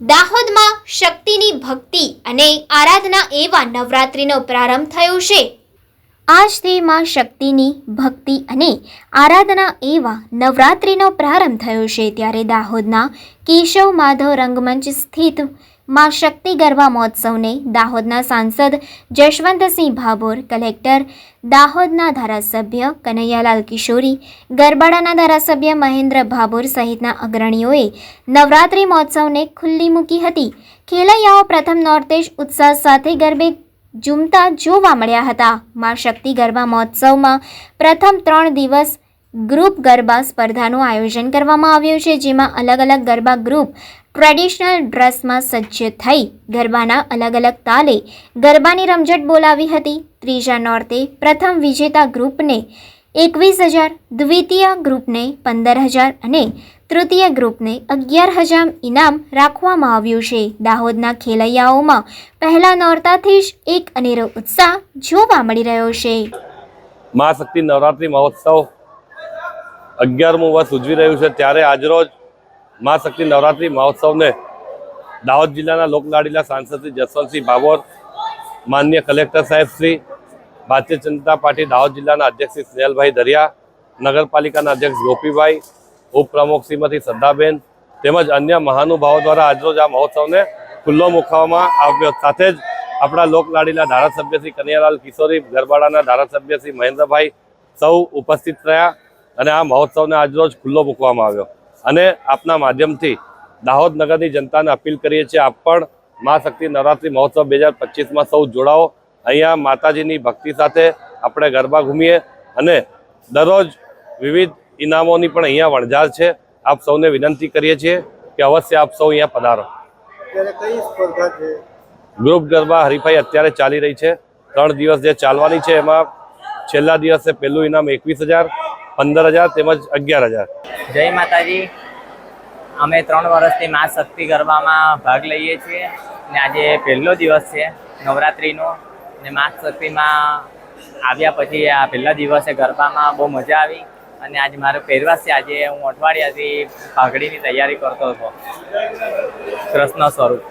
દાહોદમાં શક્તિની ભક્તિ અને આરાધના એવા નવરાત્રિનો પ્રારંભ થયો છે. આજથી માં શક્તિની ભક્તિ અને આરાધના એવા નવરાત્રિનો પ્રારંભ થયો છે ત્યારે દાહોદના કેશવ માધવ રંગમંચ સ્થિત માં શક્તિ ગરબા મહોત્સવને દાહોદના સાંસદ જશવંતસિંહ ભાભોર, કલેક્ટર દાહોદના ધારાસભ્ય કનૈયાલાલ કિશોરી, ગરબાડાના ધારાસભ્ય મહેન્દ્ર ભાભોર સહિતના અગ્રણીઓએ નવરાત્રિ મહોત્સવને ખુલ્લી મૂકી હતી. ખેલૈયાઓ પ્રથમ નોર્તેશ ઉત્સાહ સાથે ગરબે ઝૂમતા જોવા મળ્યા હતા. મા શક્તિ ગરબા મહોત્સવમાં પ્રથમ ત્રણ દિવસ ગ્રુપ ગરબા સ્પર્ધાનું આયોજન કરવામાં આવ્યું છે, જેમાં અલગ અલગ ગરબા ગ્રુપ ટ્રેડિશનલ ડ્રેસમાં સજ્જ થઈ ગરબાના અલગ અલગ તાલે ગરબાની રમઝટ બોલાવી હતી. ત્રીજા નોર્તે પ્રથમ વિજેતા ગ્રુપને એકવીસ હજાર, દ્વિતીય ગ્રુપને પંદર હજાર અને તૃતીય ગ્રુપને અગિયાર હજાર ઇનામ રાખવામાં આવ્યું છે. દાહોદના ખેલૈયાઓમાં પહેલા નોરતાથી જ એક અનેરો ઉત્સાહ જોવા મળી રહ્યો છે. મહાશક્તિ નવરાત્રિ મહોત્સવ અગિયારમું વર્ષ ઉજવી રહ્યું છે. ત્યારે આજરોજ મહાશક્તિ નવરાત્રિ મહોત્સવને દાહોદ જિલ્લાના લોકલાડીલા સાંસદ શ્રી જસવંતસિંહ ભાભોર માન્ય કલેક્ટર સાહેબ શ્રી, ભારતીય જનતા પાર્ટી દાહોદ જિલ્લાના અધ્યક્ષ શ્રી સ્નેહલભાઈ દરિયા, નગરપાલિકાના અધ્યક્ષ ગોપીભાઈ, ઉપપ્રમુખ શ્રીમતી શ્રદ્ધાબેન તેમજ અન્ય મહાનુભાવો દ્વારા આજરોજ આ મહોત્સવને ખુલ્લો મૂકવામાં આવ્યો. સાથે જ આપણા લોકલાડીલા ધારાસભ્ય શ્રી કનૈયાલાલ કિશોરી, ગરબાડાના ધારાસભ્ય શ્રી મહેન્દ્રભાઈ સૌ ઉપસ્થિત રહ્યા. અને આ મહોત્સવને આજરોજ ખુલ્લો મૂકવામાં આવ્યો. અને આપના માધ્યમથી દાહોદ નગરની જનતાને અપીલ કરીએ છીએ આપ પણ મા શક્તિ નવરાત્રિ મહોત્સવ બે હજાર પચીસમાં સૌ જોડાઓ. અહીંયા માતાજીની ભક્તિ સાથે આપણે ગરબા ઘૂમીએ અને દરરોજ વિવિધ ઇનામોની પણ અહીંયા વણઝાર છે. આપ સૌને વિનંતી કરીએ છીએ કે અવશ્ય આપ સૌ અહીંયા પધારો. ગ્રુપ ગરબા હરીફાઈ અત્યારે ચાલી રહી છે. ત્રણ દિવસ જે ચાલવાની છે એમાં છેલ્લા દિવસે પહેલું ઇનામ એકવીસ હજાર પંદર હજાર તેમજ અગિયાર હજાર. જય માતાજી. અમે ત્રણ વર્ષથી મા શક્તિ ગરબામાં ભાગ લઈએ છીએ ને આજે પહેલો દિવસ છે નવરાત્રિનો ને મા શક્તિમાં આવ્યા પછી આ પહેલા દિવસે ગરબામાં બહુ મજા આવી અને આજે મારો પહેરવાશ છે. આજે હું અઠવાડિયાથી પાઘડીની તૈયારી કરતો હતો. કૃષ્ણ સ્વરૂપ.